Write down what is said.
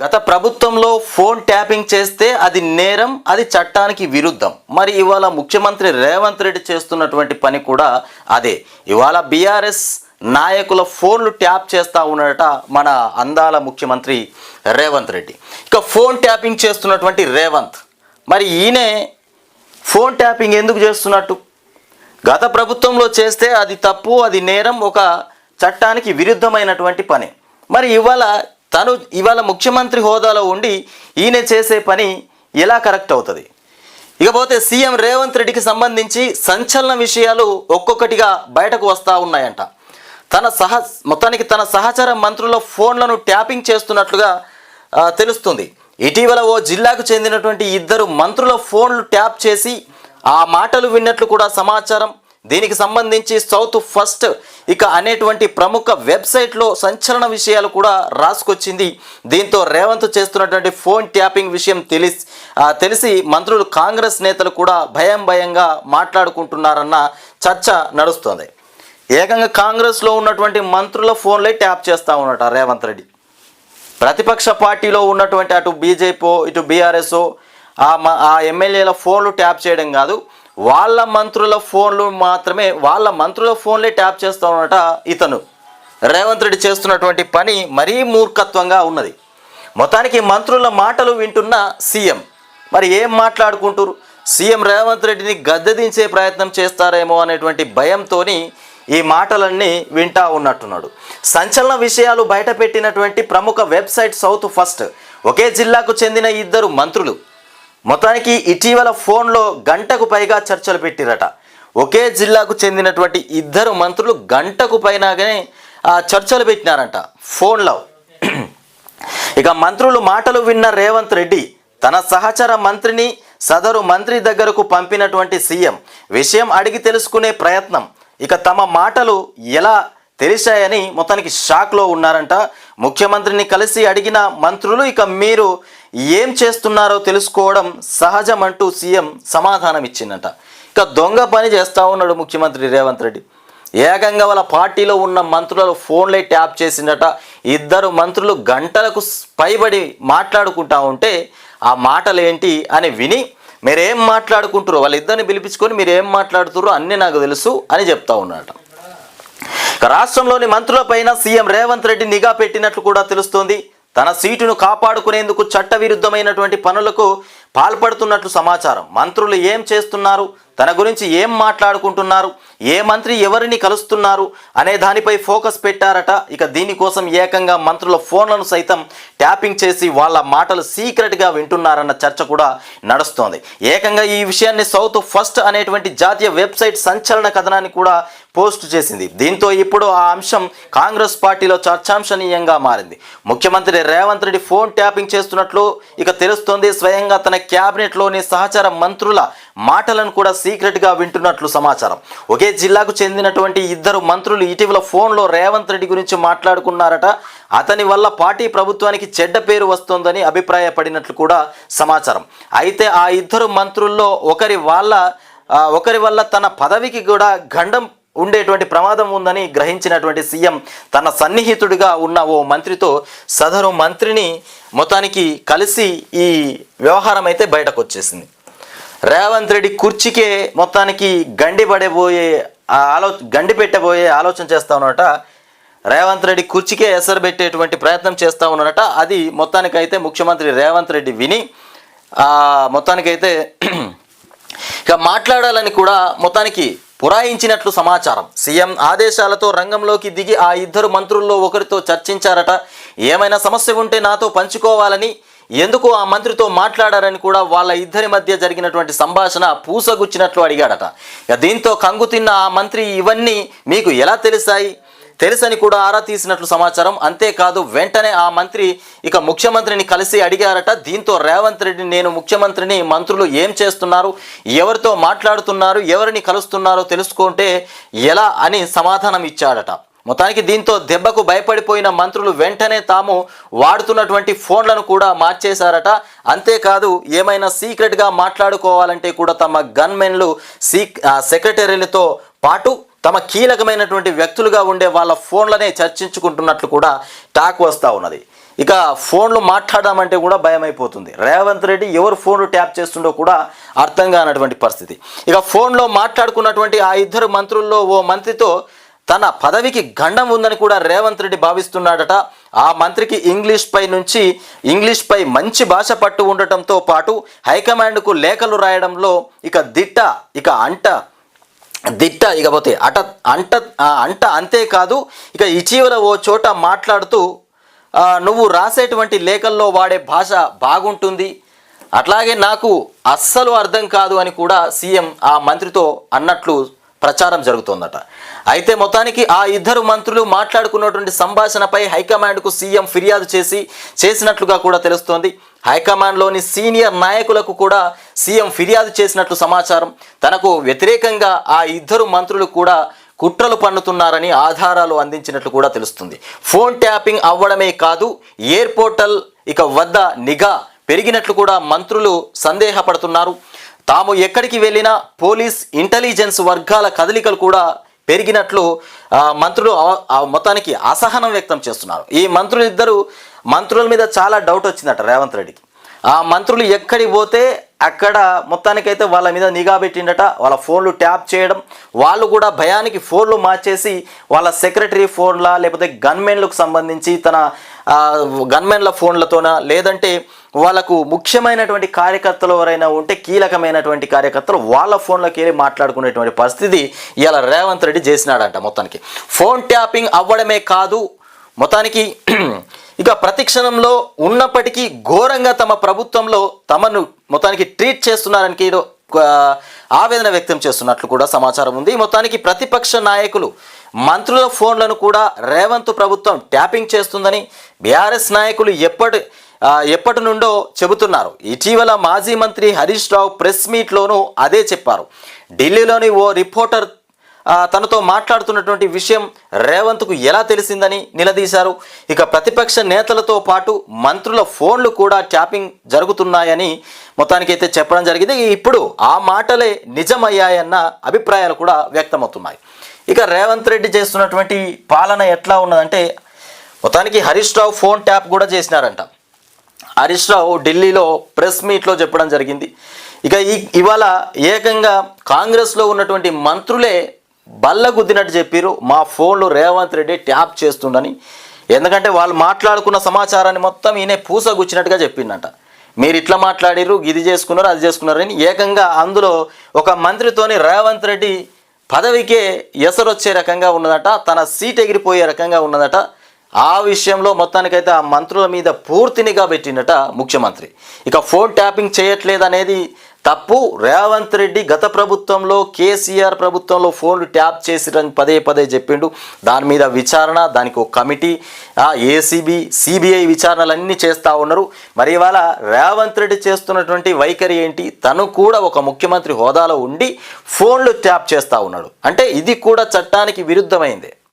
గత ప్రభుత్వంలో phone tapping చేస్తే అది నేరం అది చట్టానికి విరుద్ధం. మరి ఇవాళ ముఖ్యమంత్రి రేవంత్ రెడ్డి చేస్తున్నటువంటి పని కూడా అదే. ఇవాళ బీఆర్ఎస్ నాయకుల ఫోన్లు ట్యాప్ చేస్తూ ఉన్నట మన అందాల ముఖ్యమంత్రి రేవంత్ రెడ్డి. ఇక ఫోన్ ట్యాపింగ్ చేస్తున్నటువంటి రేవంత్ మరి ఈయనే ఫోన్ ట్యాపింగ్ ఎందుకు చేస్తున్నట్టు? గత ప్రభుత్వంలో చేస్తే అది తప్పు అది నేరం ఒక చట్టానికి విరుద్ధమైనటువంటి పని. మరి ఇవాళ తను ఇవాళ ముఖ్యమంత్రి హోదాలో ఉండి ఈయన చేసే పని ఎలా కరెక్ట్ అవుతుంది? ఇకపోతే సీఎం రేవంత్ రెడ్డికి సంబంధించి సంచలన విషయాలు ఒక్కొక్కటిగా బయటకు వస్తూ ఉన్నాయంట. తన సహ మొత్తానికి తన సహచర మంత్రుల ఫోన్లను ట్యాపింగ్ చేస్తున్నట్లుగా తెలుస్తుంది. ఇటీవల ఓ జిల్లాకు చెందినటువంటి ఇద్దరు మంత్రుల ఫోన్లు ట్యాప్ చేసి ఆ మాటలు విన్నట్లు కూడా సమాచారం. దీనికి సంబంధించి సౌత్ ఫస్ట్ ఇక అనేటువంటి ప్రముఖ వెబ్సైట్లో సంచలన విషయాలు కూడా రాసుకొచ్చింది. దీంతో రేవంత్ చేస్తున్నటువంటి ఫోన్ ట్యాపింగ్ విషయం తెలిసి తెలిసి మంత్రులు కాంగ్రెస్ నేతలు కూడా భయం భయంగా మాట్లాడుకుంటున్నారన్న చర్చ నడుస్తుంది. ఏకంగా కాంగ్రెస్లో ఉన్నటువంటి మంత్రుల ఫోన్లే ట్యాప్ చేస్తూ ఉన్నట రేవంత్ రెడ్డి. ప్రతిపక్ష పార్టీలో ఉన్నటువంటి అటు బీజేపీ ఇటు బీఆర్ఎస్ఓ ఆ మ- ఆ ఎమ్మెల్యేల ఫోన్లు ట్యాప్ చేయడం కాదు వాళ్ళ మంత్రుల ఫోన్లు మాత్రమే వాళ్ళ మంత్రుల ఫోన్లే ట్యాప్ చేస్తూ ఉన్నట ఇతను. రేవంత్ రెడ్డి చేస్తున్నటువంటి పని మరీ మూర్ఖత్వంగా ఉన్నది. మొత్తానికి మంత్రుల మాటలు వింటున్న సీఎం. మరి ఏం మాట్లాడుకుంటారు? సీఎం రేవంత్ రెడ్డిని గద్దెదించే ప్రయత్నం చేస్తారేమో అనేటువంటి భయంతోని ఈ మాటలన్నీ వింటా ఉన్నట్టున్నాడు. సంచలన విషయాలు బయటపెట్టినటువంటి ప్రముఖ వెబ్సైట్ సౌత్ ఫస్ట్. ఒకే జిల్లాకు చెందిన ఇద్దరు మంత్రులు. మొత్తానికి ఇటీవల ఫోన్లో గంటకు పైగా చర్చలు పెట్టిరట. ఒకే జిల్లాకు చెందినటువంటి ఇద్దరు మంత్రులు గంటకు పైనగానే ఆ చర్చలు పెట్టినారంట ఫోన్లో. ఇక మంత్రులు మాటలు విన్న రేవంత్ రెడ్డి తన సహచర మంత్రిని సదరు మంత్రి దగ్గరకు పంపినటువంటి సీఎం విషయం అడిగి తెలుసుకునే ప్రయత్నం. ఇక తమ మాటలు ఎలా తెలిసాయని మొత్తానికి షాక్లో ఉన్నారంట. ముఖ్యమంత్రిని కలిసి అడిగిన మంత్రులు ఇక మీరు ఏం చేస్తున్నారో తెలుసుకోవడం సహజమంటూ సీఎం సమాధానం ఇచ్చిందట ఇక దొంగ పని చేస్తూ ఉన్నాడు ముఖ్యమంత్రి రేవంత్ రెడ్డి. ఏకంగా వాళ్ళ పార్టీలో ఉన్న మంత్రుల ఫోన్లే ట్యాప్ చేసిందట. ఇద్దరు మంత్రులు గంటలకు పైబడి మాట్లాడుకుంటా ఉంటే ఆ మాటలు ఏంటి అని విని మీరేం మాట్లాడుకుంటారు వాళ్ళిద్దరిని పిలిపించుకొని మీరు ఏం మాట్లాడుతారో అన్నీ నాకు తెలుసు అని చెప్తా ఉన్నాడట. ఇక రాష్ట్రంలోని మంత్రులపైన సీఎం రేవంత్ రెడ్డి నిఘా పెట్టినట్లు కూడా తెలుస్తోంది. తన సీటును కాపాడుకునేందుకు చట్టవిరుద్ధమైనటువంటి పనులకు పాల్పడుతున్నట్లు సమాచారం. మంత్రులు ఏం చేస్తున్నారు? తన గురించి ఏం మాట్లాడుకుంటున్నారు? ఏ మంత్రి ఎవరిని కలుస్తున్నారు? అనే దానిపై ఫోకస్ పెట్టారట. ఇక దీనికోసం ఏకంగా మంత్రుల ఫోన్లను సైతం ట్యాపింగ్ చేసి వాళ్ళ మాటలు సీక్రెట్గా వింటున్నారన్న చర్చ కూడా నడుస్తోంది. ఏకంగా ఈ విషయాన్ని సౌత్ ఫస్ట్ అనేటువంటి జాతీయ వెబ్సైట్ సంచలన కథనాన్ని కూడా పోస్ట్ చేసింది. దీంతో ఇప్పుడు ఆ అంశం కాంగ్రెస్ పార్టీలో చర్చాంశనీయంగా మారింది. ముఖ్యమంత్రి రేవంత్ రెడ్డి ఫోన్ ట్యాపింగ్ చేస్తున్నట్లు ఇక తెలుస్తోంది. స్వయంగా తన క్యాబినెట్లోని సహచార మంత్రుల మాటలను కూడా సీక్రెట్గా వింటున్నట్లు సమాచారం. ఒకే జిల్లాకు చెందినటువంటి ఇద్దరు మంత్రులు ఇటీవల ఫోన్లో రేవంత్ రెడ్డి గురించి మాట్లాడుకున్నారట. అతని వల్ల పార్టీ ప్రభుత్వానికి చెడ్డ పేరు వస్తోందని అభిప్రాయపడినట్లు కూడా సమాచారం. అయితే ఆ ఇద్దరు మంత్రుల్లో ఒకరి వాళ్ళ ఒకరి వల్ల తన పదవికి కూడా గండం ఉండేటువంటి ప్రమాదం ఉందని గ్రహించినటువంటి సీఎం తన సన్నిహితుడిగా ఉన్న ఓ మంత్రితో సదరు మంత్రిని మొత్తానికి కలిసి ఈ వ్యవహారం అయితే బయటకు వచ్చేసింది. రేవంత్ రెడ్డి కుర్చీకే మొత్తానికి గండి పడేబోయే ఆ ఆలో గండి పెట్టబోయే ఆలోచన చేస్తా ఉన్నట. రేవంత్ రెడ్డి కుర్చీకే ఎసరు పెట్టేటువంటి ప్రయత్నం చేస్తూ ఉన్నట. అది మొత్తానికైతే ముఖ్యమంత్రి రేవంత్ రెడ్డి విని మొత్తానికైతే ఇక మాట్లాడాలని కూడా మొత్తానికి పురాయించినట్లు సమాచారం. సీఎం ఆదేశాలతో రంగంలోకి దిగి ఆ ఇద్దరు మంత్రుల్లో ఒకరితో చర్చించారట. ఏమైనా సమస్య ఉంటే నాతో పంచుకోవాలని ఎందుకు ఆ మంత్రితో మాట్లాడారని కూడా వాళ్ళ ఇద్దరి మధ్య జరిగినటువంటి సంభాషణ పూసగుచ్చినట్లు అడిగాడట. ఇక దీంతో కంగు తిన్న ఆ మంత్రి ఇవన్నీ మీకు ఎలా తెలిసాయి? తెలుసని కూడా ఆరా తీసినట్లు సమాచారం. అంతేకాదు వెంటనే ఆ మంత్రి ఇక ముఖ్యమంత్రిని కలిసి అడిగారట. దీంతో రేవంత్ రెడ్డి నేను ముఖ్యమంత్రిని మంత్రులు ఏం చేస్తున్నారు? ఎవరితో మాట్లాడుతున్నారు? ఎవరిని కలుస్తున్నారో తెలుసుకుంటే ఎలా అని సమాధానం ఇచ్చాడట. మొత్తానికి దీంతో దెబ్బకు భయపడిపోయిన మంత్రులు వెంటనే తాము వాడుతున్నటువంటి ఫోన్లను కూడా మార్చేశారట. అంతేకాదు ఏమైనా సీక్రెట్గా మాట్లాడుకోవాలంటే కూడా తమ గన్మెన్లు సీ సెక్రటరీలతో పాటు తమ కీలకమైనటువంటి వ్యక్తులుగా ఉండే వాళ్ళ ఫోన్లనే చర్చించుకుంటున్నట్లు కూడా టాక్ వస్తూ ఉన్నది. ఇక ఫోన్లు మాట్లాడదామంటే కూడా భయం అయిపోతుంది రేవంత్ రెడ్డి ఎవరు ఫోన్లు ట్యాప్ చేస్తుండో కూడా అర్థం కానటువంటి పరిస్థితి. ఇక ఫోన్లో మాట్లాడుకున్నటువంటి ఆ ఇద్దరు మంత్రుల్లో ఓ మంత్రితో తన పదవికి గండం ఉందని కూడా రేవంత్ రెడ్డి భావిస్తున్నాడట. ఆ మంత్రికి ఇంగ్లీష్ పై నుంచి ఇంగ్లీష్ పై మంచి భాష పట్టు ఉండటంతో పాటు హైకమాండ్కు లేఖలు రాయడంలో ఇక దిట్ట ఇక అంట దిట్ట ఇకపోతే అట అంట ఆ అంట అంతేకాదు ఇక ఇటీవల ఓ చోట మాట్లాడుతూ నువ్వు రాసేటువంటి లేఖల్లో వాడే భాష బాగుంటుంది. అట్లాగే నాకు అస్సలు అర్థం కాదు అని కూడా సీఎం ఆ మంత్రితో అన్నట్లు ప్రచారం జరుగుతోందట. అయితే మొత్తానికి ఆ ఇద్దరు మంత్రులు మాట్లాడుకున్నటువంటి సంభాషణపై హైకమాండ్కు సీఎం ఫిర్యాదు చేసి చేసినట్లుగా కూడా తెలుస్తోంది. హైకమాండ్లోని సీనియర్ నాయకులకు కూడా సీఎం ఫిర్యాదు చేసినట్లు సమాచారం. తనకు వ్యతిరేకంగా ఆ ఇద్దరు మంత్రులు కూడా కుట్రలు పన్నుతున్నారని ఆధారాలు అందించినట్లు కూడా తెలుస్తుంది. ఫోన్ ట్యాపింగ్ అవ్వడమే కాదు ఎయిర్పోర్టల్ ఇక వద్ద నిఘా పెరిగినట్లు కూడా మంత్రులు సందేహపడుతున్నారు. తాము ఎక్కడికి వెళ్ళినా పోలీస్ ఇంటెలిజెన్స్ వర్గాల కదలికలు కూడా పెరిగినట్లు మంత్రులు ఆ- మొత్తానికి అసహనం వ్యక్తం చేస్తున్నారు. ఈ మంత్రులు ఇద్దరు మంత్రుల మీద చాలా డౌట్ వచ్చిందట రేవంత్ రెడ్డికి. ఆ మంత్రులు ఎక్కడికి పోతే అక్కడ మొత్తానికైతే వాళ్ళ మీద నిఘా పెట్టిండట వాళ్ళ ఫోన్లు ట్యాప్ చేయడం వాళ్ళు కూడా భయానికి ఫోన్లు మార్చేసి వాళ్ళ సెక్రటరీ ఫోన్లా లేకపోతే గన్మెన్లకు సంబంధించి తన గన్మెన్ల ఫోన్లతోన? లేదంటే వాళ్ళకు ముఖ్యమైనటువంటి కార్యకర్తలు ఎవరైనా ఉంటే కీలకమైనటువంటి కార్యకర్తలు వాళ్ళ ఫోన్లోకి వెళ్ళి మాట్లాడుకునేటువంటి పరిస్థితి ఇలా రేవంత్ రెడ్డి చేసినాడంట మొత్తానికి. ఫోన్ ట్యాపింగ్ అవ్వడమే కాదు మొత్తానికి ఇక ప్రతిక్షణంలో ఉన్నప్పటికీ ఘోరంగా తమ ప్రభుత్వంలో తమను మొత్తానికి ట్రీట్ చేస్తున్నారని ఆవేదన వ్యక్తం చేస్తున్నట్లు కూడా సమాచారం ఉంది. మొత్తానికి ప్రతిపక్ష నాయకులు మంత్రుల ఫోన్లను కూడా రేవంత్ ప్రభుత్వం ట్యాపింగ్ చేస్తుందని బీఆర్ఎస్ నాయకులు ఎప్పటి ఎప్పటి నుండో చెబుతున్నారు. ఇటీవల మాజీ మంత్రి హరీష్ రావు ప్రెస్ మీట్లోనూ అదే చెప్పారు. ఢిల్లీలోని ఓ రిపోర్టర్ తనతో మాట్లాడుతున్నటువంటి విషయం రేవంత్కు ఎలా తెలిసిందని నిలదీశారు. ఇక ప్రతిపక్ష నేతలతో పాటు మంత్రుల ఫోన్లు కూడా ట్యాపింగ్ జరుగుతున్నాయని మొత్తానికైతే చెప్పడం జరిగింది. ఇప్పుడు ఆ మాటలే నిజమయ్యాయన్న అభిప్రాయాలు కూడా వ్యక్తమవుతున్నాయి. ఇక రేవంత్ రెడ్డి చేస్తున్నటువంటి పాలన ఎట్లా ఉన్నదంటే మొత్తానికి హరీష్ రావు ఫోన్ ట్యాప్ కూడా చేసినారంట. హరీష్ రావు ఢిల్లీలో ప్రెస్ మీట్లో చెప్పడం జరిగింది. ఇక ఈ ఇవాళ ఏకంగా కాంగ్రెస్లో ఉన్నటువంటి మంత్రులే బల్ల గుద్దినట్టు చెప్పారు మా ఫోన్లు రేవంత్ రెడ్డి ట్యాప్ చేస్తుండని. ఎందుకంటే వాళ్ళు మాట్లాడుకున్న సమాచారాన్ని మొత్తం ఈయన పూసగుచ్చినట్టుగా చెప్పిండట. మీరు ఇట్లా మాట్లాడిర్రు ఇది చేసుకున్నారు అది చేసుకున్నారు అని ఏకంగా అందులో ఒక మంత్రితోని రేవంత్ రెడ్డి పదవికే ఎసరొచ్చే రకంగా ఉన్నదట తన సీట్ ఎగిరిపోయే రకంగా ఉన్నదట. ఆ విషయంలో మొత్తానికైతే ఆ మంత్రుల మీద పూర్తినిగా పెట్టిండట ముఖ్యమంత్రి. ఇక ఫోన్ ట్యాపింగ్ చేయట్లేదు అనేది తప్పు. రేవంత్ రెడ్డి గత ప్రభుత్వంలో కేసీఆర్ ప్రభుత్వంలో ఫోన్లు ట్యాప్ చేసిరని పదే పదే చెప్పిండు. దాని మీద విచారణ దానికి ఒక కమిటీ ఏసీబీ సిబిఐ విచారణలన్నీ చేస్తూ ఉన్నారు. మరి ఇవాళ రేవంత్ రెడ్డి చేస్తున్నటువంటి వైఖరి ఏంటి? తను కూడా ఒక ముఖ్యమంత్రి హోదాలో ఉండి ఫోన్లు ట్యాప్ చేస్తూ ఉన్నాడు. అంటే ఇది కూడా చట్టానికి విరుద్ధమైందే.